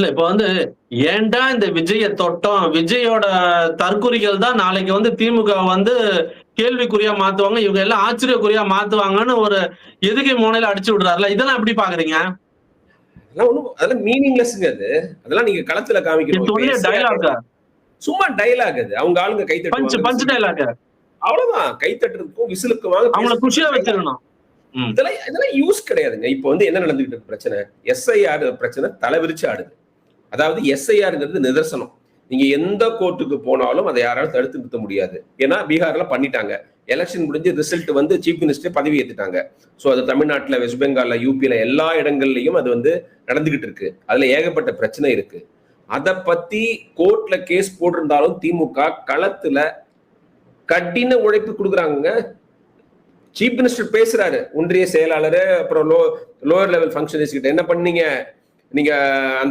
இல்ல இப்ப வந்து ஏன்டா இந்த விஜய தொட்டோம்? விஜயோட தற்குறிகள் தான் நாளைக்கு வந்து திமுக வந்து கேள்விக்குறியா மாத்துவாங்க இவங்க எல்லாம் ஆச்சரியக்குறியா மாத்துவாங்கன்னு ஒரு எதுகை முனையில அடிச்சு விடுறாருல. இதெல்லாம் எப்படி பாக்குறீங்க? அதெல்லாம் மீனிங்லெஸ்ங்க அது. அதெல்லாம் நீங்க களத்துல காமிக்கணும் டைலாக் சும்மா டைலாக் அது. அவங்க ஆளுங்க கை பஞ்ச் பஞ்ச் டைலாக் அவ்வளவுதான். கை தட்டுறதுக்கும் விசிலுக்கு வாங்க அவங்கள குஷியா வச்சிருக்கணும் ம். இதெல்லாம் இதெல்லாம் யூஸ் கிடையாதுங்க. இப்போ வந்து என்ன நடந்துகிட்டு இருக்கு பிரச்சனை? எஸ்ஐஆர் பிரச்சனை தலைவிரிச்சு ஆடுது. அதாவது எஸ்ஐஆர்ங்கிறது நிதர்சனம். நீங்க எந்த கோர்ட்டுக்கு போனாலும் அதை யாராலும் தடுத்து நிறுத்த முடியாது. ஏன்னா பீகார்ல பண்ணிட்டாங்க. எலெக்ஷன் முடிஞ்சு ரிசல்ட் வந்து சீஃப் மினிஸ்டர் பதவி ஏற்றுட்டாங்க ஸோ அது தமிழ்நாட்டில் வெஸ்ட் பெங்கால்ல யூபியில எல்லா இடங்கள்லயும் அது வந்து நடந்துகிட்டு இருக்கு. அதுல ஏகப்பட்ட பிரச்சனை இருக்கு. அதை பத்தி கோர்ட்ல கேஸ் போட்டிருந்தாலும் திமுக களத்துல கடின உழைப்பு கொடுக்குறாங்க சீஃப் மினிஸ்டர் பேசுறாரு. ஒன்றிய செயலாளர் அப்புறம் லோ லோவர் லெவல் ஃபங்க்ஷனரிஸ் கிட்ட. என்ன பண்ணீங்க? நீங்க அந்த